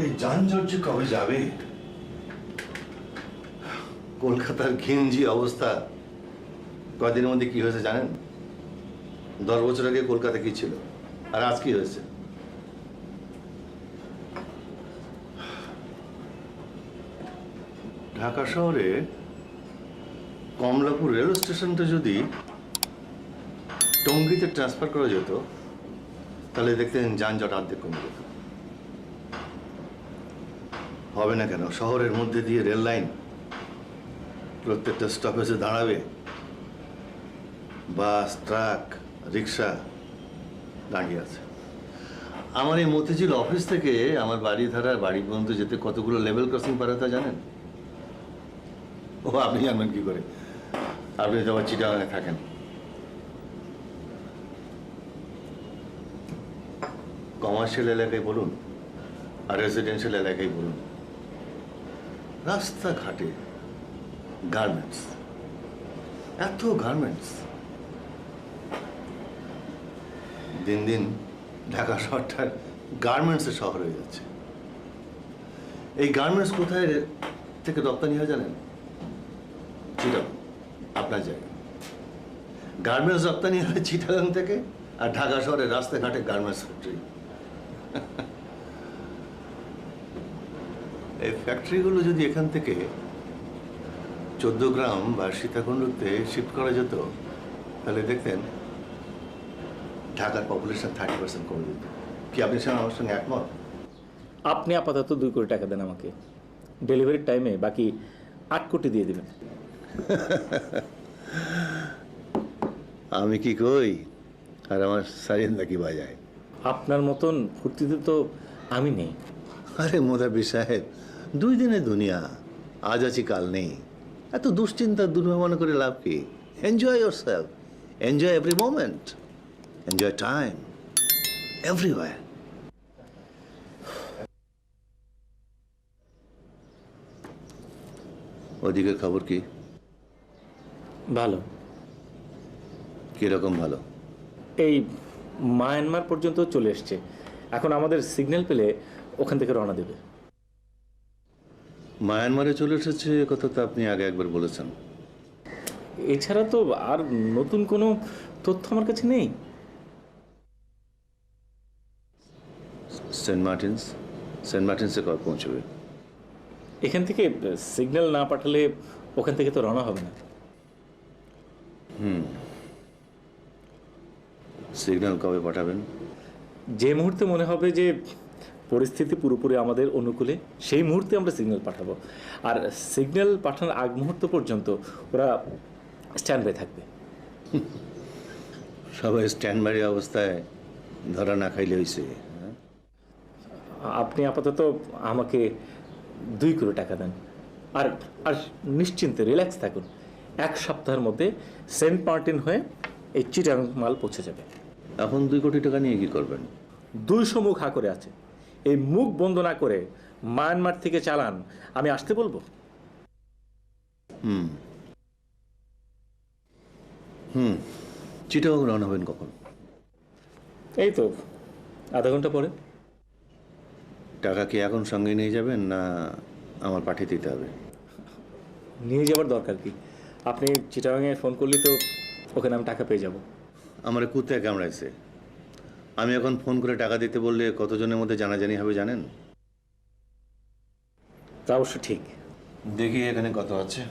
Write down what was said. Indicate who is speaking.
Speaker 1: এই যানজট যে কবে যাবে? কলকাতার ঘিঞ্জি অবস্থা কদিনের মধ্যে কি হয়েছে জানেন? দশ বছর আগে কলকাতা কি ছিল? আর আজ কি হয়েছে? ঢাকা শহরে কমলাপুর রেল স্টেশনটা যদি টঙ্গিতে ট্রান্সফার করা যেত, তাহলে দেখতেন যানজট অর্ধেক কমে যেত। হবে না কেন? শহরের মধ্যে দিয়ে রেল লাইন, প্রত্যেকটা স্টপেজে দাঁড়াবে। বাস, ট্রাক, রিক্সা দাঁড়িয়ে আছে। আমার এই মতিঝিল অফিস থেকে আমার বাড়ি ধারা বাড়ি পর্যন্ত যেতে কতগুলো লেভেল ক্রসিং পারে তা জানেন? ও, আপনি জানবেন কি করে? আপনি তো আবার চিটাগাঙে থাকেন। কমার্শিয়াল এলাকায় বলুন আর রেসিডেন্সিয়াল এলাকায় বলুন। রাস্তাঘাটে গার্মেন্টস এত গার্মেন্টস দিন দিন ঢাকা শহরটা গার্মেন্টসের শহর হয়ে যাচ্ছে। এই গার্মেন্টস কোথায় থেকে রপ্তানি হয় জানেন? চিটাগাং আপনার জায়গা গার্মেন্টস রপ্তানি হয় চিটাগাং থেকে আর ঢাকা শহরের রাস্তাঘাটে গার্মেন্টস ফ্যাক্টরি এই ফ্যাক্টরিগুলো যদি এখান থেকে চোদ্দ গ্রাম বা সীতাকুণ্ডতে শিফট করা যেত তাহলে দেখতেন ঢাকার পপুলেশন থার্টি পার্সেন্ট কমে যেত। কি আপনি স্যার আমার সঙ্গে একমত?
Speaker 2: আপনি আপাতত দুই কোটি টাকা দেন আমাকে। ডেলিভারির টাইমে বাকি আট কোটি দিয়ে দেবেন।
Speaker 1: আমি কি কই? আর আমার সারিন্দা কি বাজায়?
Speaker 2: আপনার মতন ফুর্তিতে তো আমি নেই।
Speaker 1: আরে মোদাবি সাহেব দুই দিনের দুনিয়া আজ আছি কাল নেই। এত দুশ্চিন্তা মনে করে লাভ কি? Enjoy yourself enjoy every moment enjoy time everywhere ওদিকে খবর কি?
Speaker 2: ভালো।
Speaker 1: কীরকম ভালো?
Speaker 2: এই মায়ানমার পর্যন্ত চলে এসছে। এখন আমাদের সিগন্যাল পেলে ওখান থেকে রওনা দেবে।
Speaker 1: মায়ানমারে চলে এসেছে কথা তো আপনি আগে একবার বলেছেন।
Speaker 2: এছাড়া তো আর নতুন কোনো তথ্য আমার কাছে নেই।
Speaker 1: সেন্ট মার্টিনস সেন্ট মার্টিনসে কবে পৌঁছবে?
Speaker 2: এখান থেকে সিগন্যাল না পাঠালে ওখান থেকে তো রওনা হবে না। হুম।
Speaker 1: সিগন্যাল কবে পাঠাবেন?
Speaker 2: যে মুহূর্তে মনে হবে যে পরিস্থিতি পুরোপুরি আমাদের অনুকূলে সেই মুহূর্তে আমরা সিগন্যাল পাঠাবো। আর সিগন্যাল পাঠানোর আগ মুহূর্ত পর্যন্ত ওরা স্ট্যান্ড বাই থাকবে।
Speaker 1: সবাই স্ট্যান্ড বাই অবস্থায় ধরা না খাইলে হয়েছে
Speaker 2: আপনি আপাতত আমাকে দুই কোটি টাকা দেন। আর আর নিশ্চিন্তে রিল্যাক্স থাকুন। এক সপ্তাহের মধ্যে সেন্ট মার্টিন হয়ে এই চিটাং মাল পৌঁছে যাবে।
Speaker 1: এখন দুই কোটি টাকা নিয়ে কি করবেন?
Speaker 2: দুইশো মুখ হা করে আছে। এই মুখ বন্ধ না করে মায়ানমার থেকে চালান আমি আসতে বলব?
Speaker 1: হুম। হুম। চিটাগাং রওনা হবেন কখন?
Speaker 2: এই তো আধা ঘণ্টা পরে।
Speaker 1: টাকা কি এখন সঙ্গে নিয়ে যাবেন না আমার পাঠিয়ে দিতে হবে?
Speaker 2: নিয়ে যাওয়ার দরকার কি? আপনি চিটাগাংয়ে ফোন করলে তো ওখানে আমি টাকা পেয়ে যাব।
Speaker 1: আমার কুত্তে কামড়াইছে। আমি এখন ফোন করে টাকা দিতে বললে কতজনের মধ্যে জানাজানি হবে জানেন?
Speaker 2: তা অবশ্য ঠিক।
Speaker 1: দেখি এখানে কত আছে।